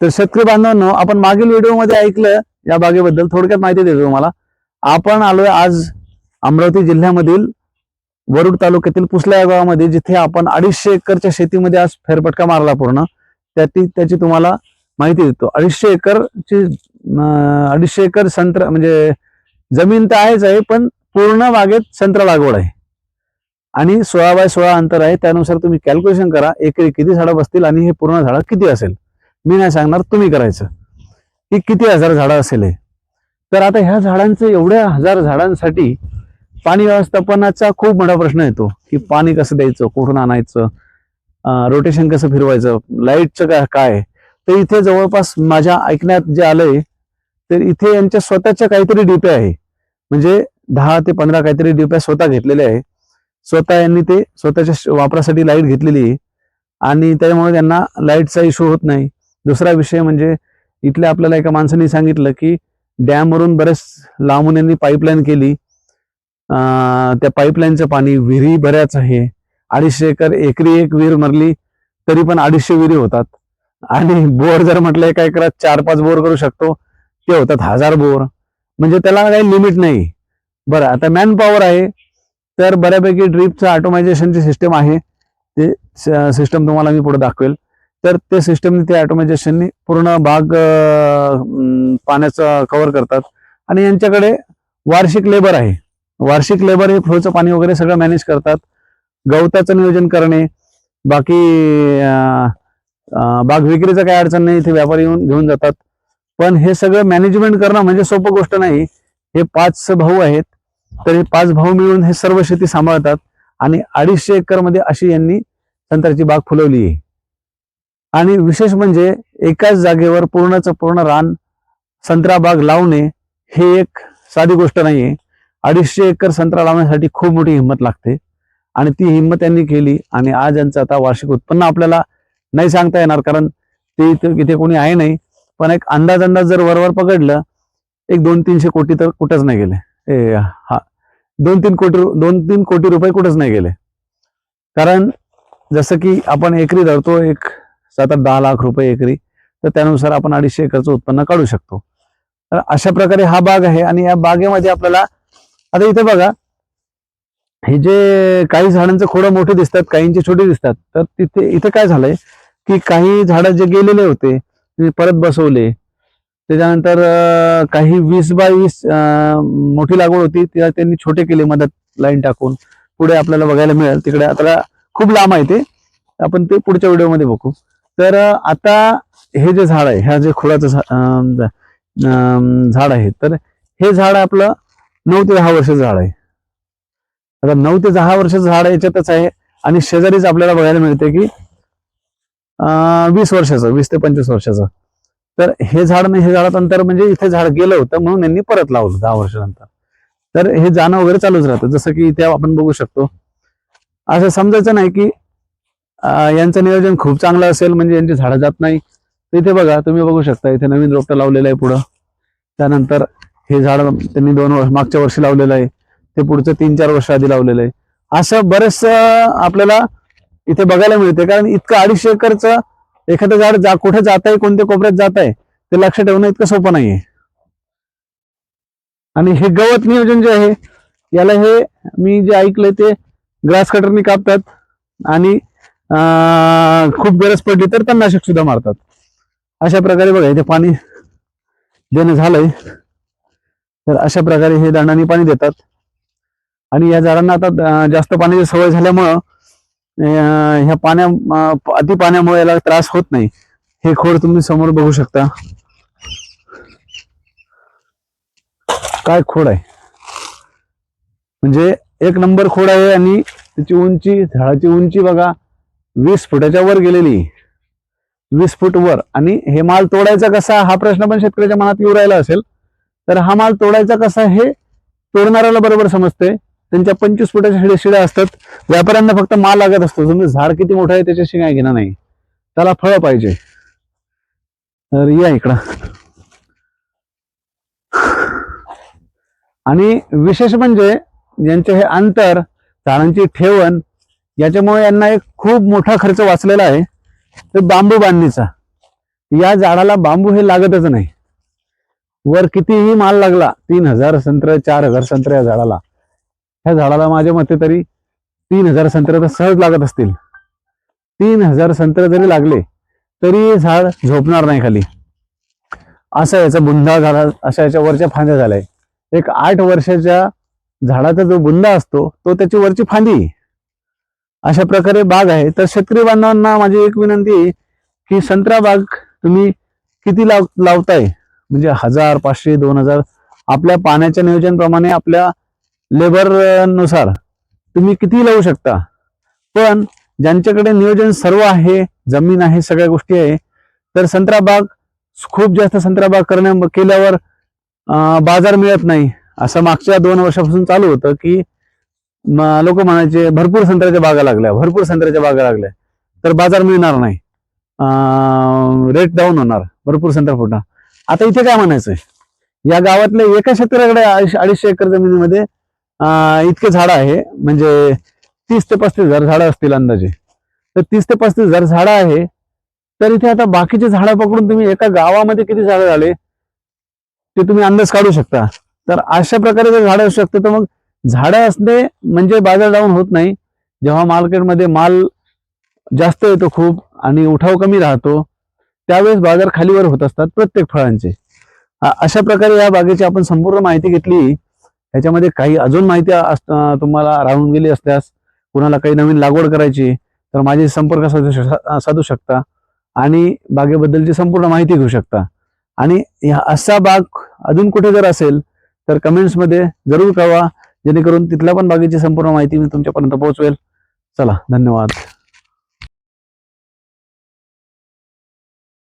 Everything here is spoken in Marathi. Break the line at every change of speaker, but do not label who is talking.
तर शेतकरी बांधवांनो आपण मागील व्हिडिओमध्ये ऐकलं या बागेबद्दल थोडक्यात माहिती देतो तुम्हाला. आपण आलोय आज अमरावती जिल्ह्यामधील वरुड तालुक्यातील पुसला या गावामध्ये जिथे आपण अडीचशे एकरच्या शेतीमध्ये आज फेरफटका मारला पूर्ण. त्याची त्याची तुम्हाला माहिती देतो. अडीचशे एकरची अडीचशे एकर संत्र म्हणजे जमीन तर आहेच आहे पण पूर्ण बागेत संत्रा लागवड आहे. आणि सोळा बाय सोळा अंतर आहे. त्यानुसार तुम्ही कॅल्क्युलेशन करा एकरी किती झाडं बसतील आणि हे पूर्ण झाडं किती असेल. मी नाही सांगणार तुम्ही करायचं. की किती हजार झाडं असेल तर आता ह्या झाडांचं एवढ्या हजार झाडांसाठी पाणी व्यवस्थापनाचा खूप मोठा प्रश्न येतो की पाणी कसं द्यायचं कुठून आणायचं रोटेशन कसं फिरवायचं लाईटचं काय काय? तर इथे जवळपास माझ्या ऐकण्यात जे आलंय तर इथे यांच्या स्वतःच्या काहीतरी डिप्या आहे. म्हणजे दहा ते पंधरा काहीतरी डिप्या स्वतः घेतलेल्या आहे. स्वतः यांनी ते स्वतःच्या वापरासाठी लाइट घेतलेली आहे. आणि त्यामुळे त्यांना लाईटचा इश्यू होत नाही. दुसरा विषय म्हणजे इथल्या आपल्याला एका माणसाने सांगितलं की डॅमवरून बरेच लांबून यांनी पाईपलाईन केली. त्या पाईपलाईनचं पाणी विहिरी बऱ्याच आहे. अडीचशे एकर एकरी एक विहीर मरली तरी पण अडीचशे विहिरी होतात. आणि बोर जर म्हटलं एका एकरात चार पाच बोर करू शकतो ते होतात हजार बोर. म्हणजे त्याला काही लिमिट नाही. बरं आता मॅन पॉवर आहे तर बऱ्यापैकी ड्रीपचं ऑटोमायझेशनची सिस्टम आहे. ते सिस्टम तुम्हाला मी पुढे दाखवेल. तर ते सिस्टमने ते ऑटोमायझेशननी पूर्ण बाग पाण्याचा पाण्याचं कव्हर करतात. आणि यांच्याकडे वार्षिक लेबर आहे. वार्षिक लेबर हे फ्लोचं पाणी वगैरे सगळं मॅनेज करतात. गवताचं नियोजन करणे. बाकी बाग विक्रीचं काही अडचण नाही इथे व्यापारी येऊन घेऊन जातात. पण हे सगळं मॅनेजमेंट करणं म्हणजे सोपं गोष्ट नाही. हे पाच भाऊ आहेत. तर हे पाच भाऊ मिळून हे सर्व शेती सांभाळतात. आणि अडीचशे एकरमध्ये अशी यांनी संत्र्याची बाग फुलवली आहे. आणि विशेष म्हणजे एकाच जागेवर पूर्णचं पूर्ण रान संत्रा बाग लावणे हे एक साधी गोष्ट नाहीये. अडीचशे एकर संत्रा लावण्यासाठी खूप मोठी हिंमत लागते. आणि ती हिंमत त्यांनी केली आणि आज यांचं आता वार्षिक उत्पन्न आपल्याला नाही सांगता येणार कारण ते इथे इथे कोणी आहे नाही. पण एक अंदाज अंदाज जर वरवर पकडलं एक दोन तीनशे कोटी तर कुठंच नाही गेले. ए हा. दोन तीन कोटी दोन तीन कोटी रुपये कुठंच नाही गेले. कारण जसं की आपण एकरी धरतो एक तर आता दहा लाख रुपये एकरी तर त्यानुसार आपण अडीचशे एकरचं उत्पन्न काढू शकतो. तर अशा प्रकारे हा बाग आहे आणि या बागेमध्ये आपल्याला आता इथे बघा हे जे काही झाडांचे खोडं मोठे दिसतात काहींचे छोटे दिसतात तर तिथे इथे काय झालंय की काही झाडं जे गेलेले होते ते परत बसवले. त्याच्यानंतर काही वीस बाय वीस मोठी लागवड होती तिला त्यांनी छोटे केले मदत लाईन टाकून. पुढे आपल्याला बघायला मिळेल. तिकडे आता खूप लांब आहे ते. आपण ते पुढच्या व्हिडिओमध्ये बघू. तर आता हे जे झाड आहे ह्या जे खोडाचं झा- अं, झाड आहे तर हे झाड आपलं नऊ ते दहा वर्षाचं झाड आहे. आता नऊ ते दहा वर्षाचं झाड याच्यातच आहे आणि शेजारीच आपल्याला बघायला मिळते की वीस वर्षाचं वीस ते पंचवीस वर्षाचं. तर हे झाड नाही हे झाडात अंतर म्हणजे इथे झाड गेलं होतं म्हणून यांनी परत लावलं दहा वर्षानंतर तर हे जाणं वगैरे चालूच राहतं जसं की इथे आपण बघू शकतो. असं समजायचं नाही की यांचं नियोजन खूप चांगलं असेल म्हणजे यांची झाडं जात नाही. इथे बघा तुम्ही बघू शकता इथे नवीन रोपटं लावलेलं आहे पुढं. त्यानंतर हे झाड त्यांनी दोन वर्ष मागच्या वर्षी लावलेलं आहे. ते पुढचं तीन चार वर्ष आधी लावलेलं आहे. असं बरेच आपल्याला इथे बघायला मिळते कारण इतकं अडीचशे एकरचं एखादं झाड जा कुठे जात आहे कोणत्या कोपऱ्यात जात आहे ते लक्ष ठेवणं इतकं सोपं नाहीये. आणि हे गवत नियोजन जे आहे याला हे मी जे ऐकलंय ते ग्रास कटरनी कापतात. आणि खूप गरज पडली तर तणनाशक सुद्धा मारतात. अशा प्रकारे बघा इथे पाणी देणं झालंय. तर अशा प्रकारे हे दांडाने पाणी देतात. आणि या झाडांना आता जास्त पाण्याची सवय झाल्यामुळं ह्या पाण्या अति पाण्यामुळे याला त्रास होत नाही. हे खोड तुम्ही समोर बघू शकता. काय खोड आहे? म्हणजे एक नंबर खोड आहे आणि त्याची उंची झाडाची उंची बघा वीस फुटाच्या वर गेलेली. वीस फूट वर. आणि हे माल तोडायचा कसा हा प्रश्न पण शेतकऱ्याच्या मनात येऊ राहिला असेल. तर हा माल तोडायचा कसा हे तोडणाऱ्याला बरोबर समजते. त्यांच्या पंचवीस फुटाच्या शिड्या शिड्या असतात. व्यापाऱ्यांना फक्त माल लागत असतो. तुम्ही झाड किती मोठं आहे त्याच्याशी काय घेणार नाही. त्याला फळं पाहिजे. तर या इकडं. आणि विशेष म्हणजे यांचे हे अंतर झाडांची ठेवण याच्यामुळे यांना एक खूप मोठा खर्च वाचलेला आहे. ते बांबू बांधणीचा. या झाडाला बांबू हे लागतच नाही. वर कितीही माल लागला तीन हजार संत्र चार हजार संत्र या झाडाला. ह्या झाडाला माझ्या मते तरी तीन हजार संत्र तर सहज लागत असतील. तीन हजार संत्र जरी लागले तरी हे झाड झोपणार नाही खाली. असा याचा बुंदा झाला अशा याच्या वरच्या फांद्या झालाय. एक आठ वर्षाच्या झाडाचा जो बुंदा असतो तो त्याची वरची फांदी अशा प्रकारे बाग आहे. तर शेतकरी बांधवांना माझी एक विनंती आहे की संत्रा बाग तुम्ही किती लाव लावताय? म्हणजे हजार पाचशे दोन हजार. आपल्या पाण्याच्या नियोजनप्रमाणे आपल्या लेबरनुसार तुम्ही किती लावू शकता? पण ज्यांच्याकडे नियोजन सर्व आहे जमीन आहे सगळ्या गोष्टी आहे तर संत्रा बाग खूप जास्त संत्रा बाग करण्या केल्यावर बाजार मिळत नाही. असं मागच्या दोन वर्षापासून चालू होतं की लोक म्हणायचे भरपूर संत्र्याच्या बागा लागल्या भरपूर संत्र्याच्या बागा लागल्या. तर बाजार मिळणार नाही. रेट डाऊन होणार भरपूर संत्रा फुटणार. आता इथे काय म्हणायचंय? या गावातल्या एका शेतकऱ्याकडे अडीचशे अडीचशे एकर जमिनीमध्ये इतके झाडं आहे म्हणजे तीस ते पस्तीस हजार झाडं असतील अंदाजे. तर तीस ते पस्तीस हजार झाडं आहे तर इथे आता बाकीचे झाडं पकडून तुम्ही एका गावामध्ये किती झाडं झाले ते तुम्ही अंदाज काढू शकता. तर अशा प्रकारे जर झाडं असू शकतं तर मग झाडं असणे म्हणजे बाजार डाऊन होत नाही. जेव्हा मार्केटमध्ये माल जास्त येतो खूप आणि उठाव कमी राहतो त्यावेळेस बाजार खालीवर होत असतात प्रत्येक फळांचे. अशा प्रकारे या बागेची आपण संपूर्ण माहिती घेतली. ह्याच्यामध्ये काही अजून माहिती अस- तुम्हाला राहून गेली असल्यास कुणाला काही नवीन लागवड करायची तर माझे संपर्क साधू साधू शकता आणि बागेबद्दलची संपूर्ण माहिती घेऊ शकता. आणि ह्या असा बाग अजून कुठे जर असेल तर कमेंट्समध्ये जरूर कळवा. जेणेकरून तिथल्या पण बागेची संपूर्ण माहिती मी तुमच्यापर्यंत पोहोचवेल. चला धन्यवाद.